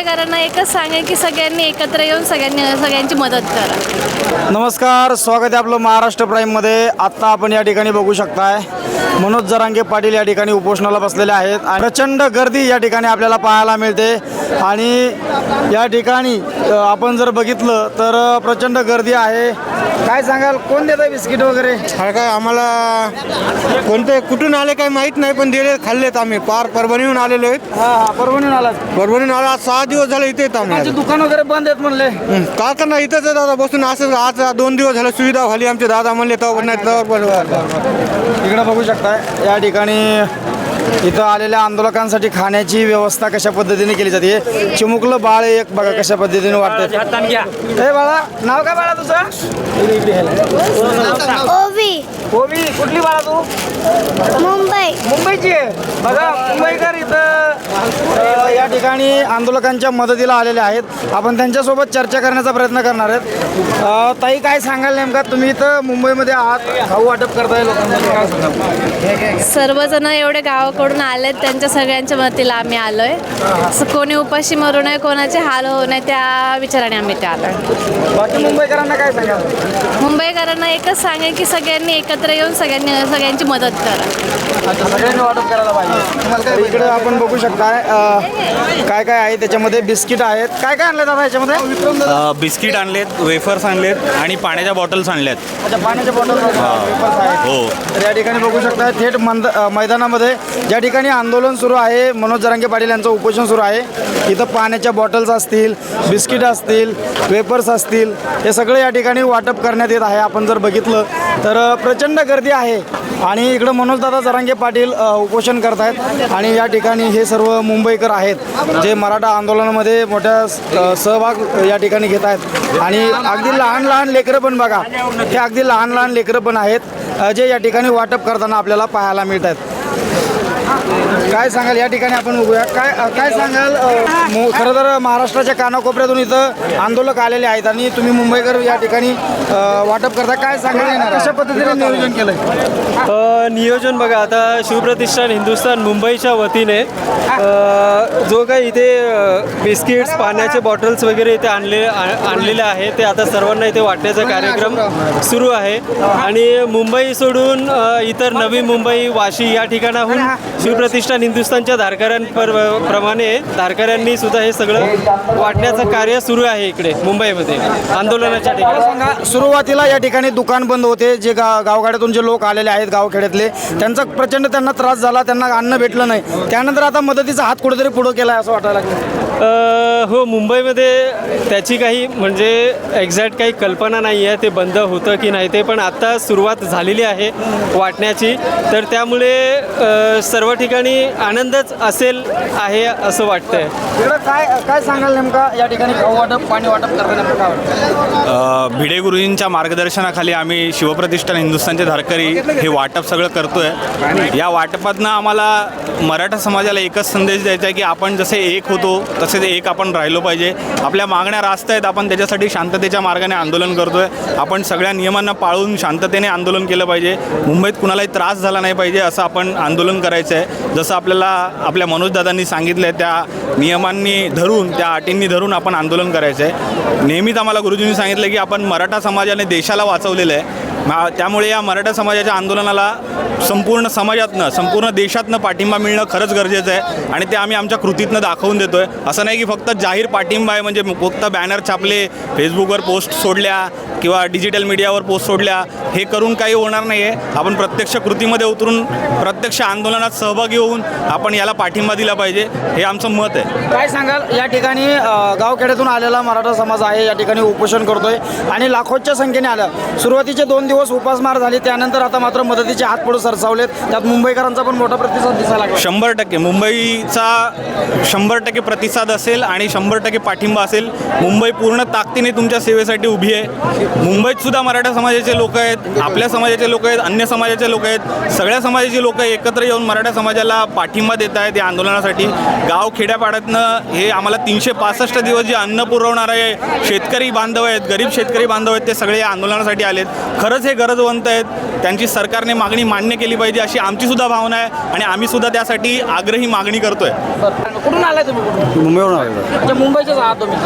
मुंबईकरांना एकच सांगेन की सगळ्यांनी एकत्र येऊन सगळ्यांनी सगळ्यांची मदत करा. नमस्कार स्वागत आहे आपलं महाराष्ट्र प्राईममध्ये आत्ता आपण या ठिकाणी बघू शकताय मनोज जरांगे पाटील या ठिकाणी उपोषणाला बसलेले आहेत आणि प्रचंड गर्दी या ठिकाणी आपल्याला पाहायला मिळते. आणि या ठिकाणी आपण जर बघितलं तर प्रचंड गर्दी आहे. काय सांगाल कोण देत आहे बिस्किट वगैरे? काय आम्हाला कोणते कुठून आले काही माहीत नाही पण दिले खाल्लेत आम्ही. पार परभणीहून आलेलो आहेत. हा हा परभणीहून आलात. परभणीहून आला सहा दिवस झाले इथे येत दुकान वगैरे बंद आहेत म्हणले. हं, काय करणार इथंच आहे दादा बसून असं आज दोन दिवस झाले सुविधा झाली आमचे. दादा म्हणले तर नाही तर इकडं बघू शकताय या ठिकाणी इथं आलेल्या आंदोलकांसाठी खाण्याची व्यवस्था कशा पद्धतीने केली जाते? चिमुकलं बाळ एक बघा कशा पद्धतीने वाटतं हे बाळा नाव काय बाळा तुझं? ओवी. ओवी कुठली बाळा तू? मुंबई. मुंबईची आहे. बघा मुंबईकर ठिकाणी आंदोलकांच्या मदतीला आलेले आहेत. आपण त्यांच्यासोबत चर्चा करण्याचा प्रयत्न करणार आहेत. ताई काय सांगाल नेमका? तुम्ही इथं मुंबईमध्ये आहात. खाऊ वाटप करताय सांगाल? सर्वजण एवढे गावाकडून आलेत. त्यांच्या सगळ्यांच्या मदतीला आम्ही आलोय. असं कोणी उपाशी मरू नये कोणाचे हाल होऊ नये त्या विचाराने आम्ही ते आलोय. बाकी मुंबईकरांना काय सांगाल? मुंबईकरांना एकच सांगेन की सगळ्यांनी एकत्र येऊन सगळ्यांनी सगळ्यांची मदत करा. सगळ्यांनी वाटप करायला पाहिजे. इकडे आपण बघू शकताय अ, काय काय आहे त्याच्यामध्ये? बिस्किट आहेत. काय काय आणलं दादा याच्यामध्ये अ, बिस्किट आणलेत वेफर्स आणलेत आणि पाण्याच्या बॉटल्स आणल्यात. अच्छा पाण्याच्या बॉटल आहेत. हो. तर या ठिकाणी बघू शकता थेट मंद अ, मैदानामध्ये ज्या ठिकाणी आंदोलन सुरू आहे मनोज जरांगे पाटील यांचं उपोषण सुरू आहे इथं पाण्याच्या बॉटल्स असतील बिस्किट असतील वेपर्स असतील हे सगळं या ठिकाणी वाटप करण्यात येत आहे. आपण जर बघितलं तर अ, प्रचंड गर्दी आहे आणि इकडं मनोजदादा जरांगे पाटील अ, उपोषण करत आहेत आणि या ठिकाणी हे सर्व मुंबईकर आहेत. जे मराठा आंदोलनामध्ये मोठ्या सहभाग या ठिकाणी घेत आहेत. आणि अगदी लहान लहान लेकरं पण बघा हे अगदी लहान लहान लेकरं पण आहेत जे या ठिकाणी वाटप करताना आपल्याला पाहायला मिळत आहेत. काय सांगाल या ठिकाणी आपण बघूया काय काय सांगाल मु- खरं तर महाराष्ट्राच्या कानाकोपऱ्यातून इथं आंदोलक आलेले आहेत आणि तुम्ही मुंबईकर या ठिकाणी अ, वाटप करता. काय सांगाल कशा पद्धतीने नियोजन केलंय? अ, नियोजन बघा आता शिवप्रतिष्ठान हिंदुस्थान मुंबईच्या वतीने अ, जो काही इथे अ, बिस्किट्स पाण्याचे बॉटल्स वगैरे इथे आणले आ- आणलेले आहे ते आता सर्वांना इथे वाटण्याचा कार्यक्रम सुरू आहे. आणि मुंबई सोडून अ, इतर नवी मुंबई वाशी या ठिकाणाहून शिवप्रतिष्ठान हिंदुस्थानच्या धारकऱ्यांपर प्रमाणे धारकऱ्यांनी सुद्धा हे सगळं वाटण्याचं कार्य सुरू आहे इकडे मुंबईमध्ये आंदोलनाच्या ठिकाणी. सुरुवातीला या ठिकाणी दुकान बंद होते जे गा गावगाड्यातून जे लोक आलेले आहेत गावखेड्यातले त्यांचा प्रचंड त्यांना त्रास झाला त्यांना अन्न भेटलं नाही. त्यानंतर आता मदतीचा हात कुठेतरी पुढं केला आहे असं वाटायला लागलं हो मुंबईमध्ये त्याची काही म्हणजे एक्झॅक्ट काही कल्पना नाही आहे ते बंद होतं की नाही ते पण आता सुरुवात झालेली आहे वाटण्याची. तर त्यामुळे अ, सर्व ठिकाणी आनंदच असेल आहे असं वाटतंय. इकडं काय काय सांगाल नेमका? या ठिकाणी खाऊ वाटप पाणी वाटप करताना नेमकं काय वाटतं अ, भिडे गुरुजींच्या मार्गदर्शनाखाली आम्ही शिवप्रतिष्ठान हिंदुस्थानचे धारकरी हे वाटप सगळं करतोय. या वाटपातनं आम्हाला मराठा समाजाला एकच संदेश द्यायचा आहे की आपण जसे एक होतो तसे ते एक आपण राहिलो पाहिजे. आपल्या मागण्या रास्त आहेत आपण त्याच्यासाठी शांततेच्या मार्गाने आंदोलन करतोय. आपण सगळ्या नियमांना पाळून शांततेने आंदोलन केलं पाहिजे. मुंबईत कुणालाही त्रास झाला नाही पाहिजे असं आपण आंदोलन करायचं आहे जसं आपल्याला आपल्या मनोजदादांनी सांगितलं आहे त्या नियमांनी धरून त्या अटींनी धरून आपण आंदोलन करायचं आहे नेहमीच आम्हाला गुरुजींनी सांगितलं की आपण मराठा समाजाने देशाला वाचवलेलं आहे त्यामुळे या मराठा समाजाच्या आंदोलनाला संपूर्ण समाजातनं संपूर्ण देशातनं पाठिंबा मिळणं खरंच गरजेचं आहे आणि ते आम्ही आमच्या कृतीतनं दाखवून देतोय. असं नाही की फक्त जाहीर पाठिंबा आहे म्हणजे फक्त बॅनर छापले फेसबुकवर पोस्ट सोडल्या किंवा डिजिटल मीडियावर पोस्ट सोडल्या हे करून काही होणार नाही आहे आपण प्रत्यक्ष कृतीमध्ये उतरून प्रत्यक्ष आंदोलनात सहभागी होऊन आपण याला पाठिंबा दिला पाहिजे हे आमचं मत आहे. काय सांगाल? या ठिकाणी गावखेड्यातून आलेला मराठा समाज आहे या ठिकाणी उपोषण करतोय आणि लाखोच्या संख्येने आलं. सुरुवातीचे दोन दिवस उपासमार झाले त्यानंतर आता मात्र मदतीचे हात पडू सरसावलेत. त्यात मुंबईकरांचा पण मोठा प्रतिसाद दिसायला लागला. शंभर टक्के. मुंबईचा शंभर टक्के प्रतिसाद असेल आणि शंभर टक्के पाठिंबा असेल. मुंबई पूर्ण ताकदीने तुमच्या सेवेसाठी उभी आहे. मुंबईत सुद्धा मराठा समाजाचे लोक आहेत आपल्या समाजाचे लोक आहेत अन्य समाजाचे लोक आहेत. सगळ्या समाजाची लोक एकत्र येऊन मराठा समाजाला पाठिंबा देत आहेत या आंदोलनासाठी. गाव खेड्यापाड्यातनं हे आम्हाला तीनशे पासष्ट दिवस जे अन्न पुरवणारे शेतकरी बांधव आहेत गरीब शेतकरी बांधव आहेत ते सगळे या आंदोलनासाठी आलेत. खरंच हे गरजवंत आहेत. त्यांची सरकारने मागणी मान्य केली पाहिजे अशी आमची सुद्धा भावना आहे आणि आम्ही सुद्धा त्यासाठी आग्रही मागणी करतोय. कुठून आलाय तुम्ही कुठून? मुंबईवरून आलेलो मुंबईचेच आहात तुम्ही.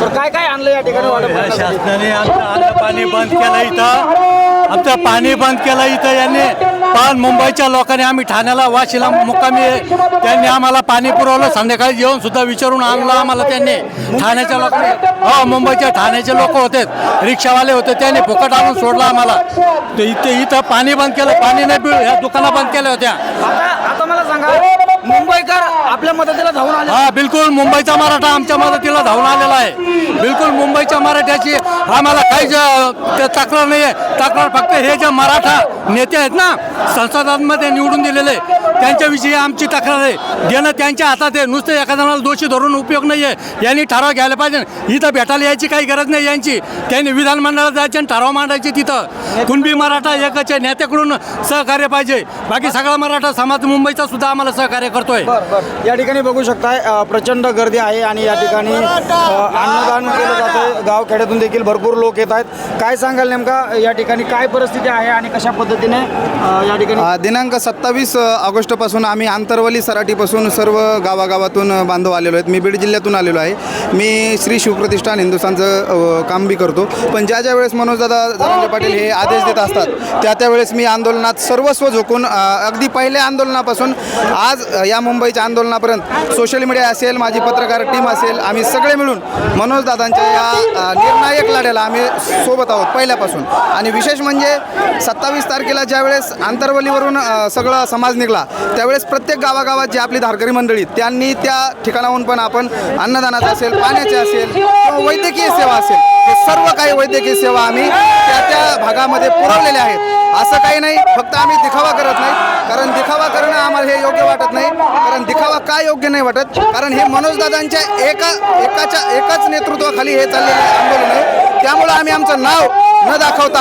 तर काय काय आणलं या ठिकाणी करण्यासाठी? शासनाने आमचं पाणी बंद केलं इथं. आमचं पाणी बंद केलं इथं यांनी. पण मुंबईच्या लोकांनी आम्ही ठाण्याला वाशीला मुक्कामी त्यांनी आम्हाला पाणी पुरवलं. संध्याकाळी जेवण सुद्धा विचारून आणलं आम्हाला त्यांनी. ठाण्याच्या लोकांनी हो मुंबईच्या ठाण्याचे लोक होते. रिक्षावाले होते. त्यांनी फुकट आणून सोडलं आम्हाला. इथे इथं पाणी बंद केलं. पाणी नाही पिळ ह्या दुकाना बंद केल्या होत्या. आता मला सांगा मुंबईकर आपल्या मदतीला धावून आले. हा बिलकुल मुंबईचा मराठा आमच्या मदतीला धावून आलेला आहे. बिलकुल मुंबईच्या मराठ्याची आम्हाला काही तक्रार नाही आहे तक्रार फक्त हे जे मराठा नेते आहेत ना संसदांमध्ये निवडून दिलेले त्यांच्याविषयी आमची तक्रार आहे. देणं त्यांच्या हातात आहे. नुसतं एखाद्याला दोषी धरून उपयोग नाही आहे यांनी ठराव घ्यायला पाहिजे. इथं भेटायला यायची काही गरज नाही यांची. त्यांनी विधानमंडळात जायचे आणि ठराव मांडायचे तिथं. कुणबी मराठा एकच आहे. नेत्याकडून सहकार्य पाहिजे. बाकी सगळा मराठा समाज मुंबईचा सुद्धा आम्हाला सहकार्य करतोय. या ठिकाणी बघू शकताय अ, प्रचंड गर्दी आहे आणि या ठिकाणी अ, अन्नदान केलं जातं गाव खेड्यातून देखील भरपूर लोक येत आहेत. काय सांगाल नेमका या ठिकाणी काय परिस्थिती आहे आणि कशा पद्धतीने अ, या ठिकाणी अ, दिनांक सत्तावीस ऑगस्टपासून आम्ही आंतरवली सराटीपासून सर्व गावागावातून बांधव आलेलो आहेत. मी बीड जिल्ह्यातून आलेलो आहे. मी श्री शिवप्रतिष्ठान हिंदुस्थानचं अ, काम बी करतो. पण ज्या ज्या वेळेस मनोजदादा धनंजय पाटील हे आदेश देत असतात त्या त्यावेळेस मी आंदोलनात सर्वस्व झोकून अ, अगदी पहिल्या आंदोलनापासून आज अ, या मुंबईच्या आंदोलनापर्यंत सोशल मीडिया असेल माझी पत्रकार टीम असेल आम्ही सगळे मिळून मनोजदादांच्या या निर्णायक लढ्याला आम्ही सोबत आहोत पहिल्यापासून. आणि विशेष म्हणजे सत्तावीस तारखेला ज्यावेळेस आंतरवलीवरून सगळा समाज निघाला त्यावेळेस प्रत्येक गावागावात जी आपली धारकरी मंडळी त्यांनी त्या ठिकाणाहून पण आपण अन्नदानाचं असेल पाण्याचे असेल किंवा वैद्यकीय सेवा असेल हे सर्व काही वैद्यकीय सेवा आम्ही त्या त्या भागामध्ये पुरवलेल्या आहेत. असं काही नाही फक्त आम्ही दिखावा करत नाही कारण दिखावा करणं आम्हाला हे योग्य वाटत नाही कारण दिखावा का योग्य नाही वाटत? कारण हे मनोजदादांच्या एका एकाच्या एकाच नेतृत्वाखाली हे चाललेलं आंदोलन आहे. त्यामुळं आम्ही आमचं नाव न दाखवता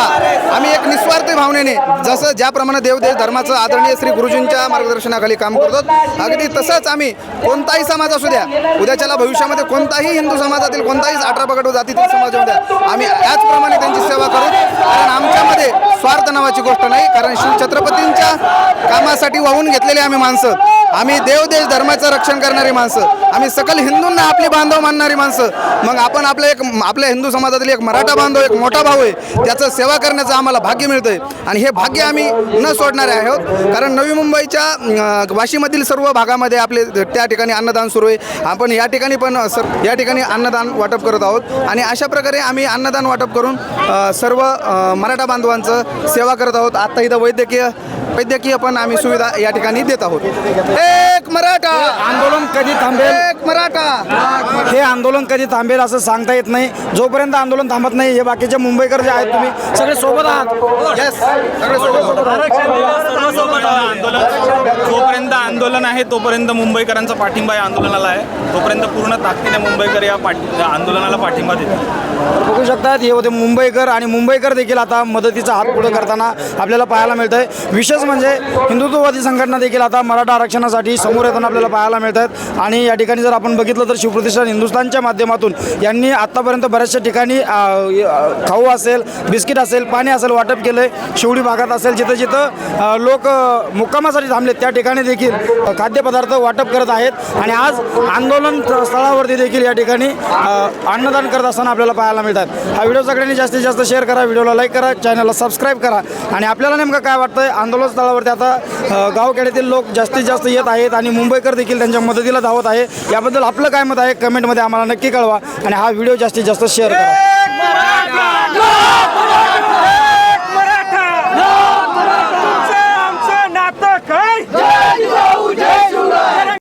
आम्ही एक निस्वार्थी भावनेने जसं ज्याप्रमाणे देवदेश धर्माचं आदरणीय श्री गुरुजींच्या मार्गदर्शनाखाली काम करतो अगदी तसंच आम्ही कोणताही समाज असू द्या उद्याच्याला भविष्यामध्ये कोणताही हिंदू समाजातील कोणताही अठरा पगड जातीतील समाज होऊ द्या आम्ही याचप्रमाणे त्यांची सेवा करू. कारण आमच्यामध्ये स्वार्थ नावाची गोष्ट नाही कारण श्री छत्रपतींच्या कामासाठी वाहून घेतलेली आम्ही माणसं. आम्ही देवदेश धर्माचं रक्षण करणारी माणसं. आम्ही सकल हिंदूंना आपली बांधव मानणारी माणसं. मग आपण आपलं एक आपल्या हिंदू समाजातील एक मराठा बांधव एक मोठा भाऊ आहे त्याचं सेवा करण्याचं आम्हाला भाग्य मिळतंय. आणि हे भाग्य आम्ही न सोडणारे आहोत. कारण नवी मुंबईच्या वाशीमधील सर्व भागामध्ये आपले त्या ठिकाणी अन्नदान सुरू आहे. आपण या ठिकाणी पण सर या ठिकाणी अन्नदान वाटप करत आहोत. आणि अशा प्रकारे आम्ही अन्नदान वाटप करून सर्व मराठा बांधवांचं सेवा करत आहोत. आत्ता इथं वैद्यकीय वैद्यकीय पण आम्ही सुविधा या ठिकाणी देत आहोत. एक मराठा! आंदोलन कधी थांबेल? एक मराठा! हे आंदोलन कधी थांबेल असं सांगता येत नाही. जोपर्यंत आंदोलन थांबत नाही हे बाकीचे मुंबईकर जे आहेत तुम्ही सगळे सोबत आहात. येस सगळे सोबत आंदोलन जोपर्यंत आंदोलन आहे तोपर्यंत मुंबईकरांचा पाठिंबा या आंदोलनाला आहे. तोपर्यंत पूर्ण ताकदीने मुंबईकर या पाठी आंदोलनाला पाठिंबा देतात बघू शकतात हे होते मुंबईकर आणि मुंबईकर देखील आता मदतीचा हात पुढे करताना आपल्याला पाहायला मिळत आहे विशेष म्हणजे हिंदुत्ववादी संघटना देखील आता मराठा आरक्षणासाठी समोर येताना आपल्याला पाहायला मिळत आहेत आणि या ठिकाणी जर आपण बघितलं तर शिवप्रतिष्ठान हिंदुस्थानच्या माध्यमातून यांनी आत्तापर्यंत बऱ्याचशा ठिकाणी खाऊ असेल बिस्किट असेल पाणी असेल वाटप केलं आहे शिवडी भागात असेल जिथं जिथं लोक मुक्कामासाठी थांबलेत. त्या ठिकाणी देखील खाद्यपदार्थ वाटप करत आहेत. आणि आज आंदोलन स्थळावरती देखील या ठिकाणी अन्नदान करत असताना आपल्याला पाहायला मिळतात. हा व्हिडिओ सगळ्यांनी जास्तीत जास्त शेअर करा. व्हिडिओला लाईक करा. चॅनलला सबस्क्राईब करा. आणि आपल्याला नेमकं काय वाटतंय? आंदोलन स्थळावरती आता गावखेड्यातील लोक जास्तीत जास्त येत आहेत आणि मुंबईकर देखील त्यांच्या मदतीला धावत आहे. याबद्दल आपलं काय मत आहे? कमेंटमध्ये आम्हाला नक्की कळवा आणि हा व्हिडिओ जास्तीत जास्त शेअर करा.